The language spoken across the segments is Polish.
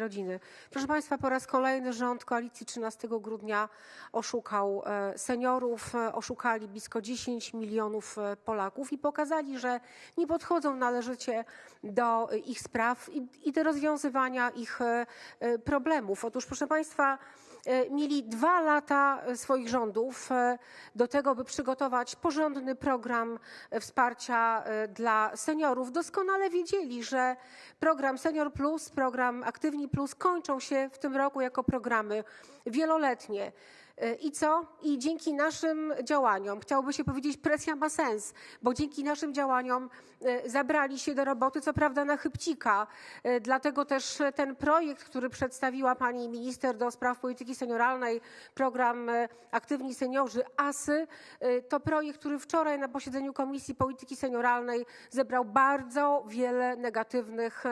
Rodziny. Proszę Państwa, po raz kolejny rząd koalicji 13 grudnia oszukał e, seniorów, e, oszukali blisko 10 milionów e, Polaków i pokazali, że nie podchodzą należycie do ich spraw i, do rozwiązywania ich problemów. Otóż, proszę Państwa, mieli dwa lata e, swoich rządów e, do tego, by przygotować porządny program e, wsparcia e, dla seniorów. Doskonale wiedzieli, że program Senior Plus, program Aktywni Plus kończą się w tym roku jako programy wieloletnie. E, I co? I dzięki naszym działaniom, chciałoby się powiedzieć, presja ma sens, bo dzięki naszym działaniom e, zabrali się do roboty, co prawda na chybcika. E, Dlatego też ten projekt, który przedstawiła pani minister do spraw polityki senioralnej, program Aktywni Seniorzy ASY, to projekt, który wczoraj na posiedzeniu Komisji Polityki Senioralnej zebrał bardzo wiele negatywnych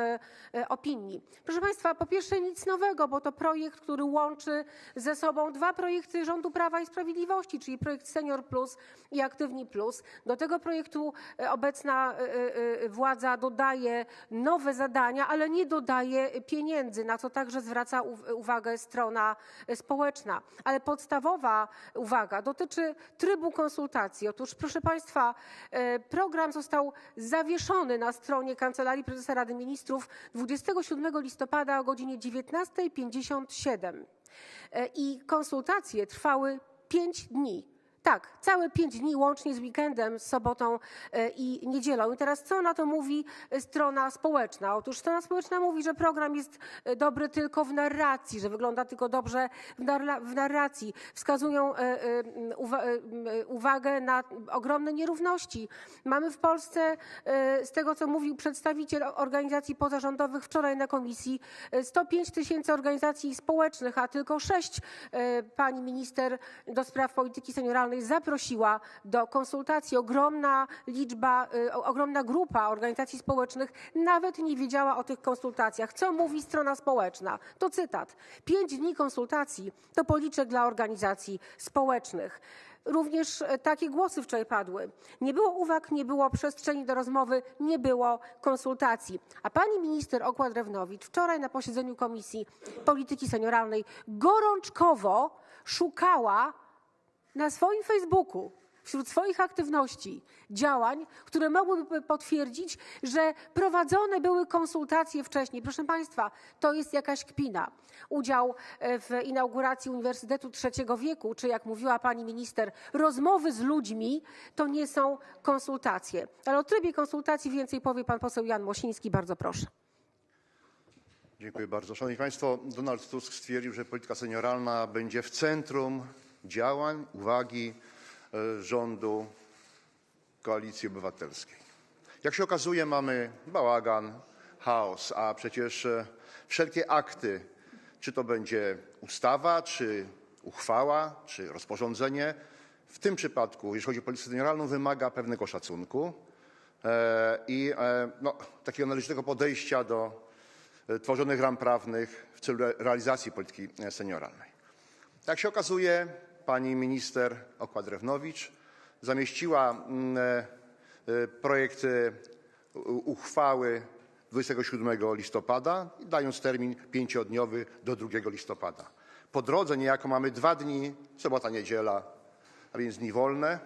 opinii. Proszę Państwa, po pierwsze nic nowego, bo to projekt, który łączy ze sobą dwa projekty rządu Prawa i Sprawiedliwości, czyli projekt Senior Plus i Aktywni Plus. Do tego projektu e, obecna e, e, władza dodaje nowe zadania, ale nie dodaje pieniędzy, na co także zwraca uw- uwagę strona społeczna. Ale podstawowa uwaga dotyczy trybu konsultacji. Otóż, proszę Państwa, program został zawieszony na stronie Kancelarii Prezesa Rady Ministrów 27 listopada o godzinie 19.57. E, I konsultacje trwały 5 dni. Tak, całe pięć dni łącznie z weekendem, z sobotą e, i niedzielą. I teraz co na to mówi e, strona społeczna? Otóż strona społeczna mówi, że program jest e, dobry tylko w narracji, że wygląda tylko dobrze w, narracji. Wskazują uwagę na ogromne nierówności. Mamy w Polsce, z tego co mówił przedstawiciel organizacji pozarządowych wczoraj na komisji, e, 105 tysięcy organizacji społecznych, a tylko sześć pani minister do spraw polityki senioralnej zaprosiła do konsultacji. Ogromna liczba, o- ogromna grupa organizacji społecznych nawet nie wiedziała o tych konsultacjach. Co mówi strona społeczna? To cytat. Pięć dni konsultacji to policzek dla organizacji społecznych. Również e, takie głosy wczoraj padły. Nie było uwag, nie było przestrzeni do rozmowy, nie było konsultacji. A pani minister Okład-Drewnowicz wczoraj na posiedzeniu Komisji Polityki Senioralnej gorączkowo szukała na swoim Facebooku wśród swoich aktywności działań, które mogłyby potwierdzić, że prowadzone były konsultacje wcześniej. Proszę Państwa, to jest jakaś kpina. Udział e, w inauguracji Uniwersytetu Trzeciego Wieku, czy jak mówiła pani minister, rozmowy z ludźmi, to nie są konsultacje. Ale o trybie konsultacji więcej powie pan poseł Jan Mosiński. Bardzo proszę. Dziękuję bardzo. Szanowni Państwo, Donald Tusk stwierdził, że polityka senioralna będzie w centrum działań, uwagi e, rządu Koalicji Obywatelskiej. Jak się okazuje, mamy bałagan, chaos, a przecież e, wszelkie akty, czy to będzie ustawa, czy uchwała, czy rozporządzenie, w tym przypadku, jeśli chodzi o politykę senioralną, wymaga pewnego szacunku e, i no, takiego należytego podejścia do tworzonych ram prawnych w celu re- realizacji polityki senioralnej. Jak się okazuje, pani minister Okła-Drewnowicz zamieściła mm, e, e, projekt uchwały 27 listopada, dając termin pięciodniowy do 2 listopada. Po drodze niejako mamy dwa dni, sobota, niedziela, a więc dni wolne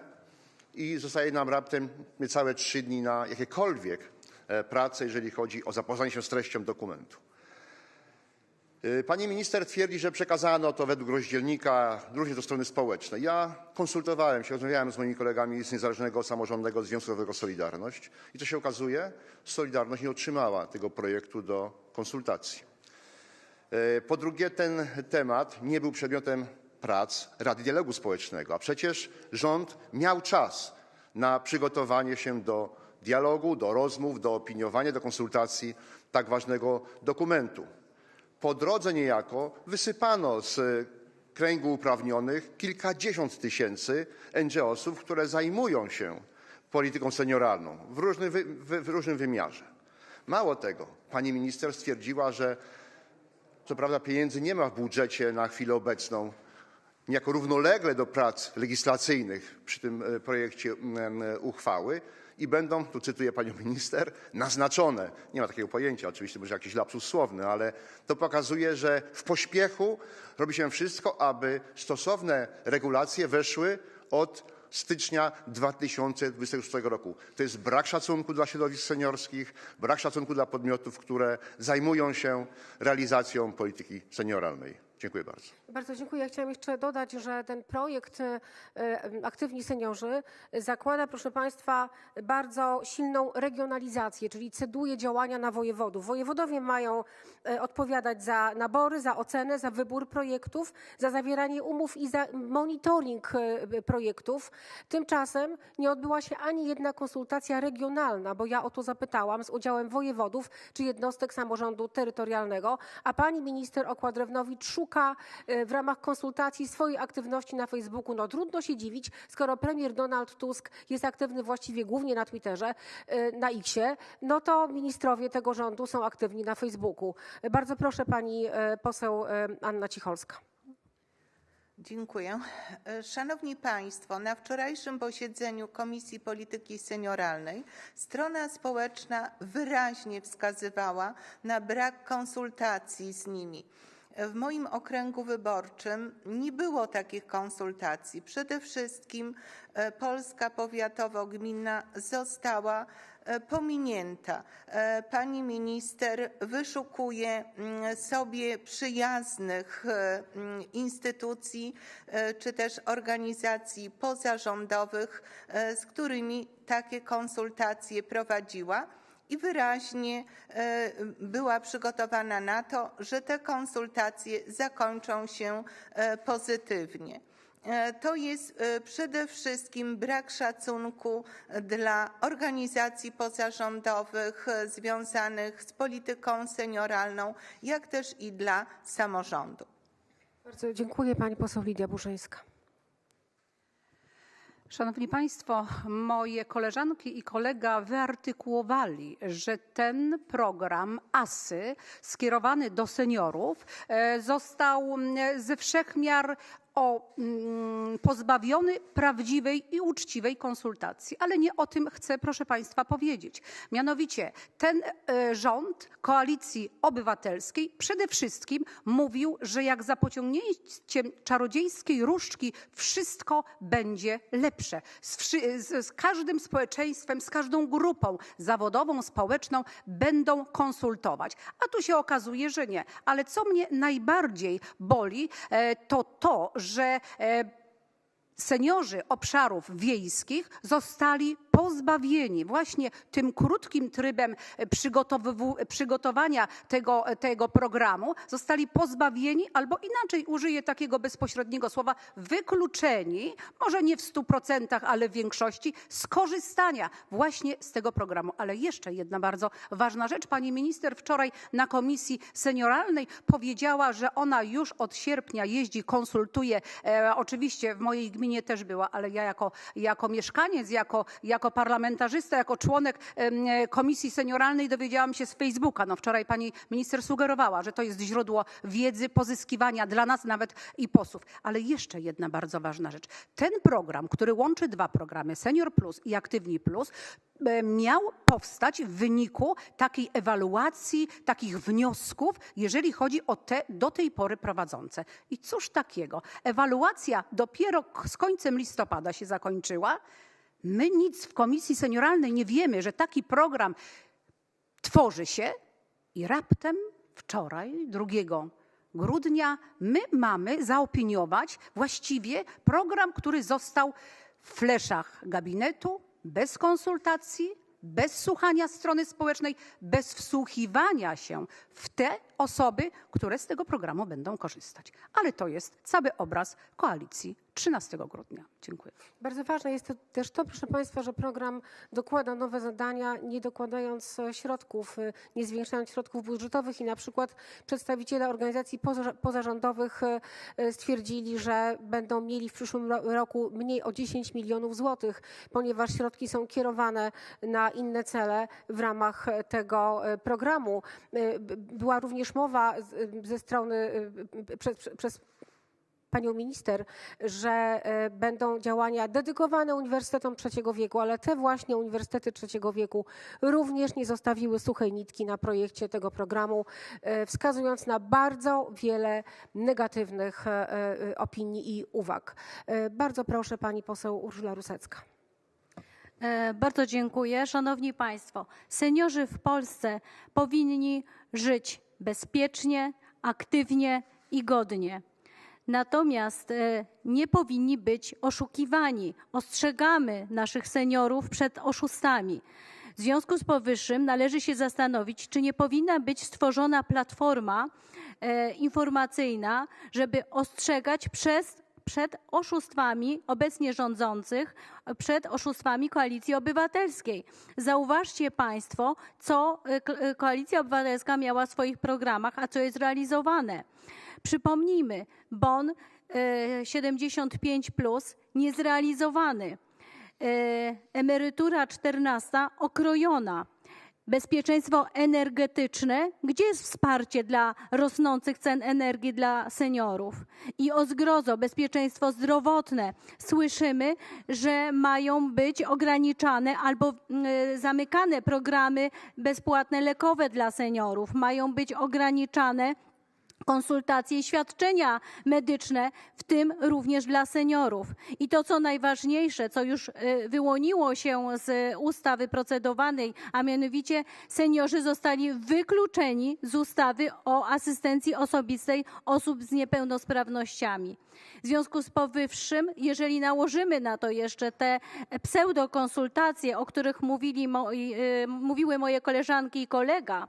i zostaje nam raptem niecałe trzy dni na jakiekolwiek e, prace, jeżeli chodzi o zapoznanie się z treścią dokumentu. Y, Pani minister twierdzi, że przekazano to według rozdzielnika również do strony społecznej. Ja konsultowałem się, rozmawiałem z moimi kolegami z Niezależnego Samorządnego Związkowego Solidarność i co się okazuje, Solidarność nie otrzymała tego projektu do konsultacji. Y, Po drugie, ten temat nie był przedmiotem prac Rady Dialogu Społecznego, a przecież rząd miał czas na przygotowanie się do dialogu, do rozmów, do opiniowania, do konsultacji tak ważnego dokumentu po drodze niejako wysypano z kręgu uprawnionych kilkadziesiąt tysięcy NGO-sów, które zajmują się polityką senioralną w różnym, wy, w, różnym wymiarze. Mało tego, pani minister stwierdziła, że co prawda pieniędzy nie ma w budżecie na chwilę obecną niejako równolegle do prac legislacyjnych przy tym e, projekcie e, uchwały i będą, tu cytuję panią minister, naznaczone. Nie ma takiego pojęcia, oczywiście może jakiś lapsus słowny, ale to pokazuje, że w pośpiechu robi się wszystko, aby stosowne regulacje weszły od stycznia 2026 roku. To jest brak szacunku dla środowisk seniorskich, brak szacunku dla podmiotów, które zajmują się realizacją polityki senioralnej. Dziękuję bardzo. Bardzo dziękuję. Ja chciałam jeszcze dodać, że ten projekt e, e, Aktywni Seniorzy zakłada, proszę Państwa, bardzo silną regionalizację, czyli ceduje działania na wojewodów. Wojewodowie mają e, odpowiadać za nabory, za ocenę, za wybór projektów, za zawieranie umów i za monitoring projektów. Tymczasem nie odbyła się ani jedna konsultacja regionalna, bo ja o to zapytałam z udziałem wojewodów czy jednostek samorządu terytorialnego, a pani minister Okładrewnowicz szuka e, w ramach konsultacji swojej aktywności na Facebooku. No trudno się dziwić, skoro premier Donald Tusk jest aktywny właściwie głównie na Twitterze, e, na Xie, no to ministrowie tego rządu są aktywni na Facebooku. Bardzo proszę pani e, poseł Anna Cicholska. Dziękuję. Szanowni Państwo, na wczorajszym posiedzeniu Komisji Polityki Senioralnej strona społeczna wyraźnie wskazywała na brak konsultacji z nimi. W moim okręgu wyborczym nie było takich konsultacji. Przede wszystkim e, Polska powiatowo-gminna została e, pominięta. E, pani minister wyszukuje mm, sobie przyjaznych mm, instytucji czy też organizacji pozarządowych, z którymi takie konsultacje prowadziła i wyraźnie e, była przygotowana na to, że te konsultacje zakończą się e, pozytywnie. E, to jest przede wszystkim brak szacunku dla organizacji pozarządowych związanych z polityką senioralną, jak też i dla samorządu. Bardzo dziękuję pani poseł Lidia Burzyńska. Szanowni Państwo, moje koleżanki i kolega wyartykułowali, że ten program ASY skierowany do seniorów e, został ze wszechmiar o mm, pozbawiony prawdziwej i uczciwej konsultacji. Ale nie o tym chcę, proszę Państwa, powiedzieć. Mianowicie ten e, rząd koalicji obywatelskiej przede wszystkim mówił, że jak za pociągnięciem czarodziejskiej różdżki wszystko będzie lepsze. Z, z, z każdym społeczeństwem, z każdą grupą zawodową, społeczną będą konsultować. A tu się okazuje, że nie. Ale co mnie najbardziej boli, e, to to, że e, seniorzy obszarów wiejskich zostali pozbawieni właśnie tym krótkim trybem przygotowania tego, tego programu, zostali pozbawieni, albo inaczej użyję takiego bezpośredniego słowa, wykluczeni, może nie w stu procentach, ale w większości, skorzystania właśnie z tego programu. Ale jeszcze jedna bardzo ważna rzecz. Pani minister wczoraj na komisji senioralnej powiedziała, że ona już od sierpnia jeździ, konsultuje. E, oczywiście w mojej gminie też była, ale ja jako, jako mieszkaniec, jako, jako jako parlamentarzysta, jako członek Komisji Senioralnej dowiedziałam się z Facebooka. No wczoraj pani minister sugerowała, że to jest źródło wiedzy, pozyskiwania dla nas nawet i posłów. Ale jeszcze jedna bardzo ważna rzecz. Ten program, który łączy dwa programy, Senior Plus i Aktywni Plus, miał powstać w wyniku takiej ewaluacji, takich wniosków, jeżeli chodzi o te do tej pory prowadzące. I cóż takiego? Ewaluacja dopiero z końcem listopada się zakończyła. My nic w Komisji Senioralnej nie wiemy, że taki program tworzy się i raptem wczoraj, 2 grudnia, my mamy zaopiniować właściwie program, który został w fleszach gabinetu, bez konsultacji, bez słuchania strony społecznej, bez wsłuchiwania się w te osoby, które z tego programu będą korzystać. Ale to jest cały obraz koalicji 13 grudnia. Dziękuję. Bardzo ważne jest też to, proszę Państwa, że program dokłada nowe zadania, nie dokładając e, środków, e, nie zwiększając środków budżetowych i na przykład przedstawiciele organizacji pozarządowych e, stwierdzili, że będą mieli w przyszłym roku mniej o 10 milionów złotych, ponieważ środki są kierowane na inne cele w ramach tego programu. Była również mowa ze strony przez, przez panią minister, że e, będą działania dedykowane uniwersytetom trzeciego wieku, ale te właśnie uniwersytety trzeciego wieku również nie zostawiły suchej nitki na projekcie tego programu, e, wskazując na bardzo wiele negatywnych e, opinii i uwag. Bardzo proszę pani poseł Urszula Rusecka. Bardzo dziękuję. Szanowni Państwo, seniorzy w Polsce powinni żyć bezpiecznie, aktywnie i godnie. Natomiast e, nie powinni być oszukiwani. Ostrzegamy naszych seniorów przed oszustami. W związku z powyższym należy się zastanowić, czy nie powinna być stworzona platforma e, informacyjna, żeby ostrzegać przez przed oszustwami obecnie rządzących, przed oszustwami Koalicji Obywatelskiej. Zauważcie Państwo, co y, Koalicja Obywatelska miała w swoich programach, a co jest realizowane. Przypomnijmy, bon y, 75 plus niezrealizowany, Y, emerytura 14 okrojona. Bezpieczeństwo energetyczne, gdzie jest wsparcie dla rosnących cen energii dla seniorów? I o zgrozo, bezpieczeństwo zdrowotne. Słyszymy, że mają być ograniczane albo mm, zamykane programy bezpłatne lekowe dla seniorów, mają być ograniczane konsultacje i świadczenia medyczne, w tym również dla seniorów. I to, co najważniejsze, co już y, wyłoniło się z ustawy procedowanej, a mianowicie seniorzy zostali wykluczeni z ustawy o asystencji osobistej osób z niepełnosprawnościami. W związku z powyższym, jeżeli nałożymy na to jeszcze te pseudokonsultacje, o których mówili moi, y, mówiły moje koleżanki i kolega,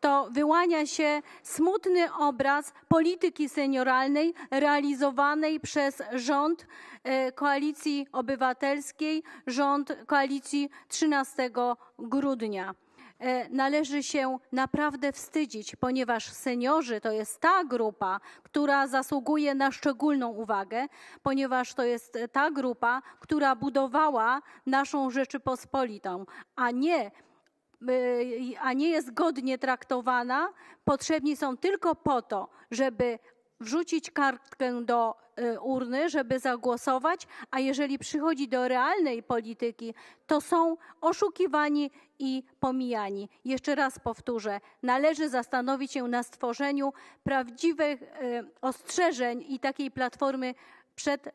to wyłania się smutny obraz polityki senioralnej realizowanej przez rząd e, Koalicji Obywatelskiej, rząd Koalicji 13 grudnia. E, Należy się naprawdę wstydzić, ponieważ seniorzy to jest ta grupa, która zasługuje na szczególną uwagę, ponieważ to jest ta grupa, która budowała naszą Rzeczypospolitą, a nie a nie jest godnie traktowana, potrzebni są tylko po to, żeby wrzucić kartkę do y, urny, żeby zagłosować, a jeżeli przychodzi do realnej polityki, to są oszukiwani i pomijani. Jeszcze raz powtórzę, należy zastanowić się na stworzeniu prawdziwych y, ostrzeżeń i takiej platformy przed y,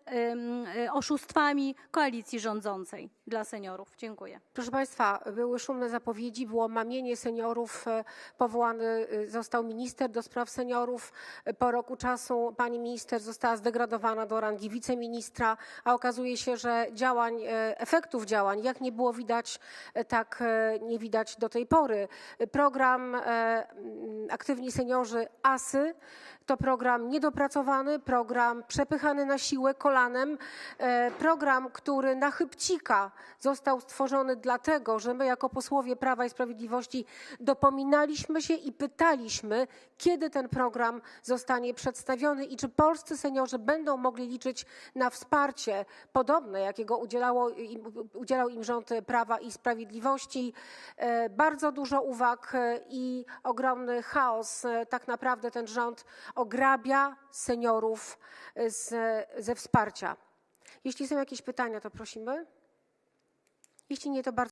oszustwami koalicji rządzącej dla seniorów. Dziękuję. Proszę Państwa, były szumne zapowiedzi, było mamienie seniorów. e, Powołany e, został minister do spraw seniorów. E, Po roku czasu pani minister została zdegradowana do rangi wiceministra, a okazuje się, że działań, efektów działań, jak nie było widać, tak nie widać do tej pory. Program Aktywni Seniorzy ASY to program niedopracowany, program przepychany na siłę kolanem, program, który na chybcika został stworzony dlatego, że my jako posłowie Prawa i Sprawiedliwości dopominaliśmy się i pytaliśmy, kiedy ten program zostanie przedstawiony i czy polscy seniorzy będą mogli liczyć na wsparcie podobne, jakiego udzielało im, udzielał im rząd Prawa i Sprawiedliwości. E, Bardzo dużo uwag e, i ogromny chaos. E, Tak naprawdę ten rząd ograbia seniorów z, ze wsparcia. Jeśli są jakieś pytania, to prosimy. Jeśli nie, to bardzo.